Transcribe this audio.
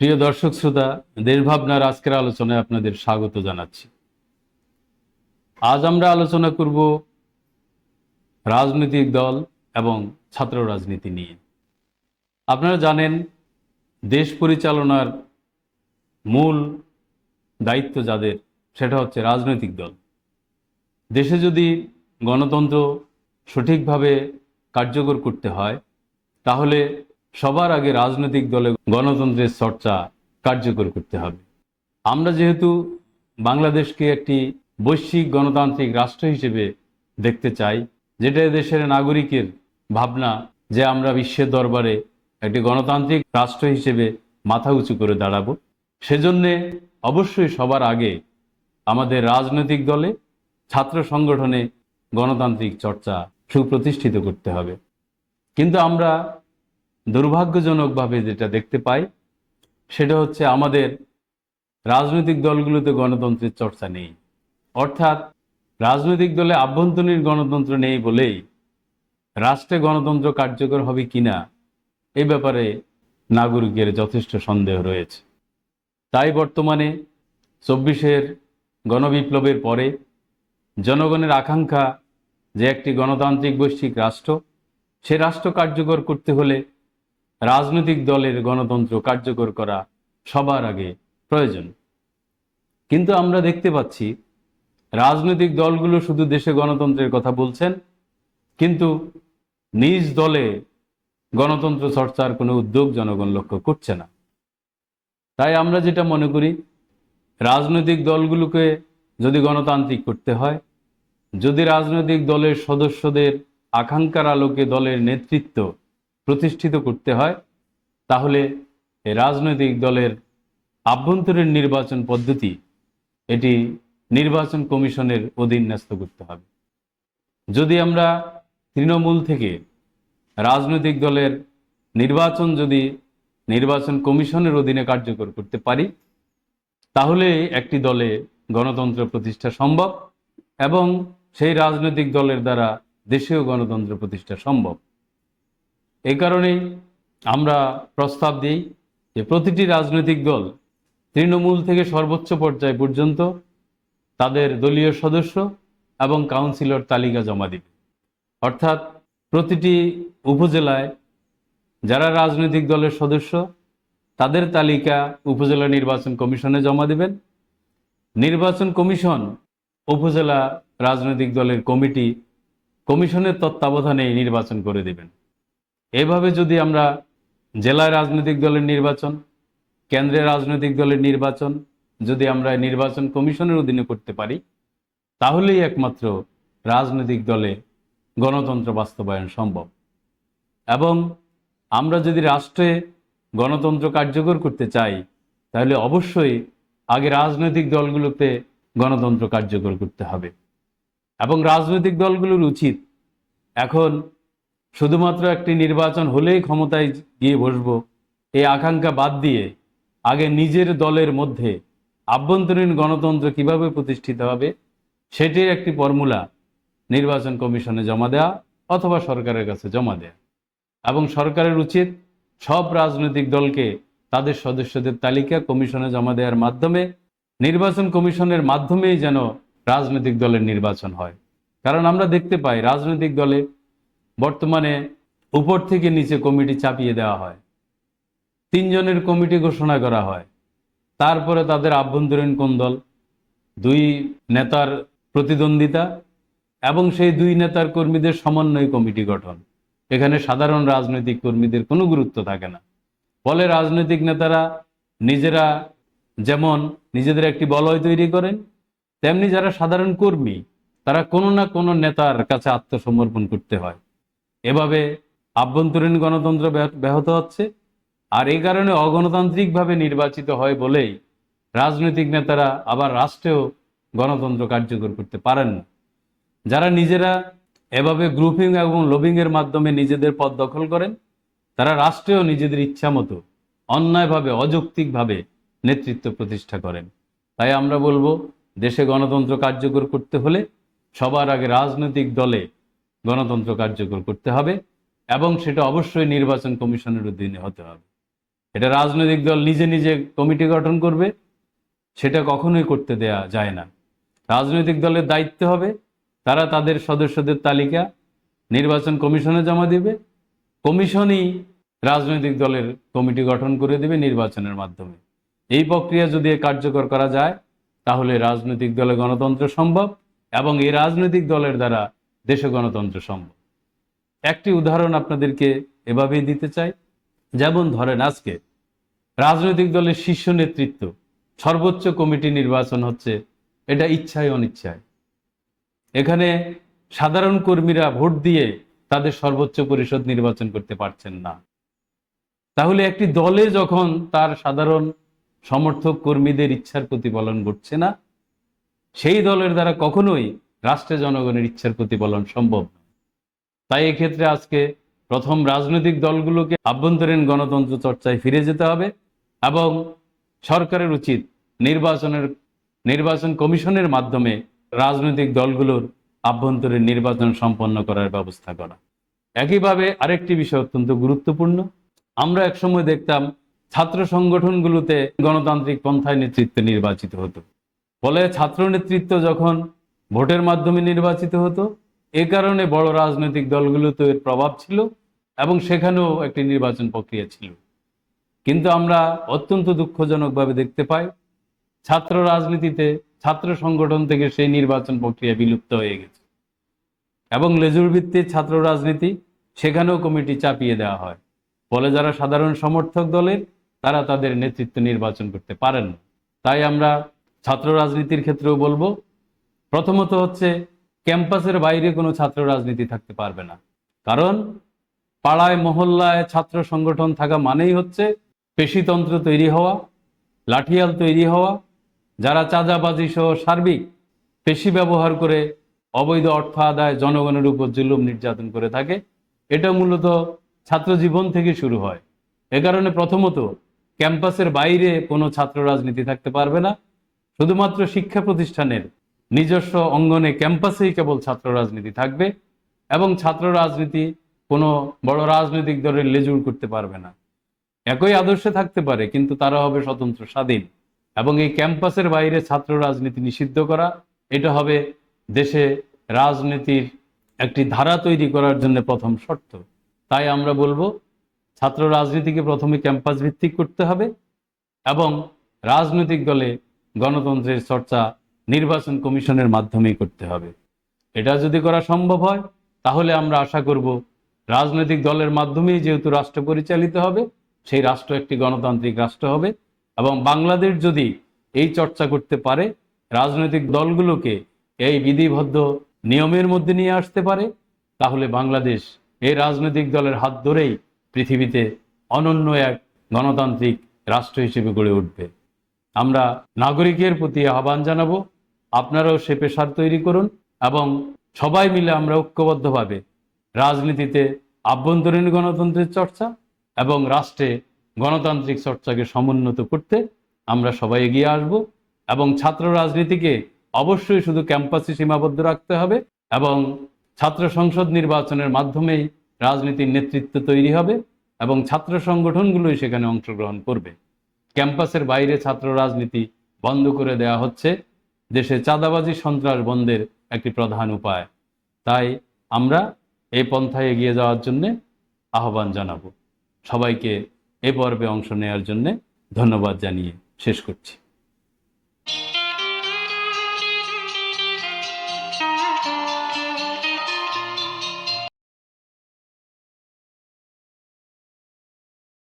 প্রিয় দর্শক শ্রোতা, দেশভাবনার আজকের আলোচনায় আপনাদের স্বাগত জানাচ্ছি। আজ আমরা আলোচনা করব রাজনৈতিক দল এবং ছাত্র রাজনীতি নিয়ে। আপনারা জানেন, দেশ পরিচালনার মূল দায়িত্ব যাদের, সেটা হচ্ছে রাজনৈতিক দল। দেশে যদি গণতন্ত্র সঠিকভাবে কার্যকর করতে হয়, তাহলে সবার আগে রাজনৈতিক দলে গণতন্ত্রের চর্চা কার্যকর করতে হবে। আমরা যেহেতু বাংলাদেশকে একটি বৈশ্বিক গণতান্ত্রিক রাষ্ট্র হিসেবে দেখতে চাই, যেটা দেশের নাগরিকের ভাবনা যে আমরা বিশ্বের দরবারে একটি গণতান্ত্রিক রাষ্ট্র হিসেবে মাথা উঁচু করে দাঁড়াবো, সেজন্যে অবশ্যই সবার আগে আমাদের রাজনৈতিক দলে ছাত্র সংগঠনে গণতান্ত্রিক চর্চা সুপ্রতিষ্ঠিত করতে হবে। কিন্তু আমরা দুর্ভাগ্যজনকভাবে যেটা দেখতে পাই, সেটা হচ্ছে আমাদের রাজনৈতিক দলগুলোতে গণতন্ত্রের চর্চা নেই। অর্থাৎ রাজনৈতিক দলে আভ্যন্তরীণ গণতন্ত্র নেই বলেই রাষ্ট্রে গণতন্ত্র কার্যকর হবে কিনা এই ব্যাপারে নাগরিকের যথেষ্ট সন্দেহ রয়েছে। তাই বর্তমানে চব্বিশের গণবিপ্লবের পরে জনগণের আকাঙ্ক্ষা যে একটি গণতান্ত্রিক বৈশ্বিক রাষ্ট্র, সে রাষ্ট্র কার্যকর করতে হলে রাজনৈতিক দলের গণতন্ত্র কার্যকর করা সবার আগে প্রয়োজন। কিন্তু আমরা দেখতে পাচ্ছি, রাজনৈতিক দলগুলো শুধু দেশে গণতন্ত্রের কথা বলছেন, কিন্তু নিজ দলে গণতন্ত্র চর্চার কোনো উদ্যোগ জনগণ লক্ষ্য করছে না। তাই আমরা যেটা মনে করি, রাজনৈতিক দলগুলোকে যদি গণতান্ত্রিক করতে হয়, যদি রাজনৈতিক দলের সদস্যদের আকাঙ্ক্ষার আলোকে দলের নেতৃত্ব প্রতিষ্ঠিত করতে হয়, তাহলে রাজনৈতিক দলের আভ্যন্তরীণ নির্বাচন পদ্ধতি, এটি নির্বাচন কমিশনের অধীন ন্যস্ত করতে হবে। যদি আমরা তৃণমূল থেকে রাজনৈতিক দলের নির্বাচন যদি নির্বাচন কমিশনের অধীনে কার্যকর করতে পারি, তাহলে একটি দলে গণতন্ত্র প্রতিষ্ঠা সম্ভব এবং সেই রাজনৈতিক দলের দ্বারা দেশীয় গণতন্ত্র প্রতিষ্ঠা সম্ভব। এই কারণেই আমরা প্রস্তাব দিই যে প্রতিটি রাজনৈতিক দল তৃণমূল থেকে সর্বোচ্চ পর্যায় পর্যন্ত তাদের দলীয় সদস্য এবং কাউন্সিলর তালিকা জমা দিবে। অর্থাৎ প্রতিটি উপজেলায় যারা রাজনৈতিক দলের সদস্য, তাদের তালিকা উপজেলা নির্বাচন কমিশনে জমা দেবেন। নির্বাচন কমিশন উপজেলা রাজনৈতিক দলের কমিটি কমিশনের তত্ত্বাবধানে নির্বাচন করে দেবেন। এভাবে যদি আমরা জেলায় রাজনৈতিক দলের নির্বাচন, কেন্দ্রের রাজনৈতিক দলের নির্বাচন যদি আমরা নির্বাচন কমিশনের অধীনে করতে পারি, তাহলেই একমাত্র রাজনৈতিক দলে গণতন্ত্র বাস্তবায়ন সম্ভব। এবং আমরা যদি রাষ্ট্রে গণতন্ত্র কার্যকর করতে চাই, তাহলে অবশ্যই আগে রাজনৈতিক দলগুলোতে গণতন্ত্র কার্যকর করতে হবে। এবং রাজনৈতিক দলগুলোর উচিত এখন শুধুমাত্র একটি নির্বাচন হলেই ক্ষমতায় গিয়ে বসব এই আকাঙ্ক্ষা বাদ দিয়ে আগে নিজের দলের মধ্যে আভ্যন্তরীণ গণতন্ত্র কীভাবে প্রতিষ্ঠিত হবে, সেটির একটি ফর্মুলা নির্বাচন কমিশনে জমা দেওয়া অথবা সরকারের কাছে জমা দেওয়া। এবং সরকারের উচিত সব রাজনৈতিক দলকে তাদের সদস্যদের তালিকা কমিশনে জমা দেওয়ার মাধ্যমে নির্বাচন কমিশনের মাধ্যমেই যেন রাজনৈতিক দলের নির্বাচন হয়। কারণ আমরা দেখতে পাই রাজনৈতিক দলে বর্তমানে উপর থেকে নিচে কমিটি চাপিয়ে দেওয়া হয়। তিনজনের কমিটি ঘোষণা করা হয়। তারপরে তাদের আভ্যন্তরীণ কোন দল? দুই নেতার প্রতিদ্বন্দ্বিতা এবং সেই দুই নেতার কর্মীদের সমন্বয় কমিটি গঠন। এখানে সাধারণ রাজনৈতিক কর্মীদের কোনো গুরুত্ব থাকে না। ফলে রাজনৈতিক নেতারা নিজেরা যেমন নিজেদের একটি বলয় তৈরি করেন, তেমনি যারা সাধারণ কর্মী, তারা কোনো না কোনো নেতার কাছে আত্মসমর্পণ করতে হয়। এভাবে আভ্যন্তরীণ গণতন্ত্র ব্যাহ- ব্যাহত হচ্ছে। আর এই কারণে অগণতান্ত্রিকভাবে নির্বাচিত হয় বলেই রাজনৈতিক নেতারা আবার রাষ্ট্রেও গণতন্ত্র কার্যকর করতে পারেন যারা নিজেরা এভাবে গ্রুপিং এবং লবিংয়ের মাধ্যমে নিজেদের পদ দখল করেন, তারা রাষ্ট্রেও নিজেদের ইচ্ছা মতো অন্যায়ভাবে, অযৌক্তিকভাবে নেতৃত্ব প্রতিষ্ঠা করেন। তাই আমরা বলব, দেশে গণতন্ত্র কার্যকর করতে হলে সবার আগে রাজনৈতিক দলে গণতন্ত্র কার্যকর করতে হবে এবং সেটা অবশ্যই নির্বাচন কমিশনের অধীনে হতে হবে। এটা রাজনৈতিক দল নিজে নিজে কমিটি গঠন করবে, সেটা কখনোই করতে দেয়া যায় না। রাজনৈতিক দলের দায়িত্ব হবে, তারা তাদের সদস্যদের তালিকা নির্বাচন কমিশনে জমা দিবে, কমিশনই রাজনৈতিক দলের কমিটি গঠন করে দেবে নির্বাচনের মাধ্যমে। এই প্রক্রিয়া যদি কার্যকর করা যায়, তাহলে রাজনৈতিক দলে গণতন্ত্র সম্ভব এবং এই রাজনৈতিক দলের দ্বারা দেশে গণতন্ত্র সম্ভব। একটি উদাহরণ আপনাদেরকে এভাবেই দিতে চাই। যেমন ধরেন আজকে রাজনৈতিক দলের শীর্ষ নেতৃত্ব, সর্বোচ্চ কমিটি নির্বাচন হচ্ছে, এটা ইচ্ছায় অনিচ্ছায়। এখানে সাধারণ কর্মীরা ভোট দিয়ে তাদের সর্বোচ্চ পরিষদ নির্বাচন করতে পারছেন না। তাহলে একটি দলে যখন তার সাধারণ সমর্থক কর্মীদের ইচ্ছার প্রতিফলন ঘটছে না, সেই দলের দ্বারা কখনোই রাষ্ট্রে জনগণের ইচ্ছার প্রতিফলন সম্ভব তাই এক্ষেত্রে আজকে প্রথম রাজনৈতিক দলগুলোকে আভ্যন্তরীণ গণতন্ত্র চর্চায় ফিরে যেতে হবে এবং সরকারের উচিত নির্বাচনের, নির্বাচন কমিশনের মাধ্যমে রাজনৈতিক দলগুলোর আভ্যন্তরীণ নির্বাচন সম্পন্ন করার ব্যবস্থা করা। একইভাবে আরেকটি বিষয় অত্যন্ত গুরুত্বপূর্ণ। আমরা একসময় দেখতাম ছাত্র সংগঠনগুলোতে গণতান্ত্রিক পন্থায় নেতৃত্ব নির্বাচিত হতো। ফলে ছাত্র নেতৃত্ব যখন ভোটের মাধ্যমে নির্বাচিত হতো। এ কারণে বড় রাজনৈতিক দলগুলোতে এর প্রভাব ছিল এবং সেখানেও একটি নির্বাচন প্রক্রিয়া ছিল। কিন্তু আমরা অত্যন্ত দুঃখজনকভাবে দেখতে পাই, ছাত্র রাজনীতিতে ছাত্র সংগঠন থেকে সেই নির্বাচন প্রক্রিয়া বিলুপ্ত হয়ে গেছে। এবং লেজুর ভিত্তিক ছাত্র রাজনীতি সেখানেও কমিটি চাপিয়ে দেওয়া হয়। ফলে যারা সাধারণ সমর্থক দলের, তারা তাদের নেতৃত্ব নির্বাচন করতে পারেন তাই আমরা ছাত্র রাজনীতির ক্ষেত্রেও বলব প্রথমত হচ্ছে, ক্যাম্পাসের বাইরে কোনো ছাত্র রাজনীতি থাকতে পারবে না। কারণ, পাড়ায়, মহল্লায় ছাত্র সংগঠন থাকা মানেই হচ্ছে পেশিতন্ত্র তৈরি হওয়া, লাঠিয়াল তৈরি হওয়া, যারা চাঁদাবাজি সহ সার্বিক পেশি ব্যবহার করে অবৈধ অর্থ আদায় জনগণের উপর জুলুম নির্যাতন করে থাকে, এটা মূলত ছাত্র জীবন থেকে শুরু হয়। এ কারণে প্রথমত, ক্যাম্পাসের বাইরে কোনো ছাত্র রাজনীতি থাকতে পারবে না। শুধুমাত্র শিক্ষা প্রতিষ্ঠানের নিজস্ব অঙ্গনে ক্যাম্পাসেই কেবল ছাত্র রাজনীতি থাকবে এবং ছাত্র রাজনীতি কোনো বড় রাজনৈতিক দলের লেজুর করতে পারবে না। একই আদর্শে থাকতে পারে, কিন্তু তারা হবে স্বতন্ত্র, স্বাধীন এবং এই ক্যাম্পাসের বাইরে ছাত্র রাজনীতি নিষিদ্ধ করা, এটা হবে দেশে রাজনীতির একটি ধারা তৈরি করার জন্য প্রথম শর্ত। তাই আমরা বলব, ছাত্র রাজনীতিকে প্রথমে ক্যাম্পাস ভিত্তিক করতে হবে এবং রাজনৈতিক দলে গণতন্ত্রের চর্চা নির্বাচন কমিশনের মাধ্যমেই করতে হবে। এটা যদি করা সম্ভব হয়, তাহলে আমরা আশা করব রাজনৈতিক দলের মাধ্যমেই যেহেতু রাষ্ট্র পরিচালিত হবে, সেই রাষ্ট্র একটি গণতান্ত্রিক রাষ্ট্র হবে এবং বাংলাদেশ যদি এই চর্চা করতে পারে, রাজনৈতিক দলগুলোকে এই বিধিবদ্ধ নিয়মের মধ্যে নিয়ে আসতে পারে, তাহলে বাংলাদেশ এই রাজনৈতিক দলের হাত ধরেই পৃথিবীতে অনন্য এক গণতান্ত্রিক রাষ্ট্র হিসেবে গড়ে উঠবে। আমরা নাগরিকের প্রতি আহ্বান জানাব আপনারাও সে পেশার তৈরি করুন এবং সবাই মিলে আমরা ঐক্যবদ্ধভাবে রাজনীতিতে আভ্যন্তরীণ গণতন্ত্রের চর্চা এবং রাষ্ট্রে গণতান্ত্রিক চর্চাকে সমুন্নত করতে আমরা সবাই এগিয়ে আসব এবং ছাত্র রাজনীতিকে অবশ্যই শুধু ক্যাম্পাসে সীমাবদ্ধ রাখতে হবে এবং ছাত্র সংসদ নির্বাচনের মাধ্যমেই রাজনীতির নেতৃত্ব তৈরি হবে এবং ছাত্র সংগঠনগুলোই সেখানে অংশগ্রহণ করবে। ক্যাম্পাসের বাইরে ছাত্র রাজনীতি বন্ধ করে দেওয়া হচ্ছে। দেশে চাঁদাবাজি সন্ত্রাস বন্ধের একটি প্রধান উপায়। তাই আমরা এই পন্থায় এগিয়ে যাওয়ার জন্যে আহ্বান জানাব। সবাইকে এ পর্বে অংশ নেওয়ার জন্যে ধন্যবাদ জানিয়ে শেষ করছি।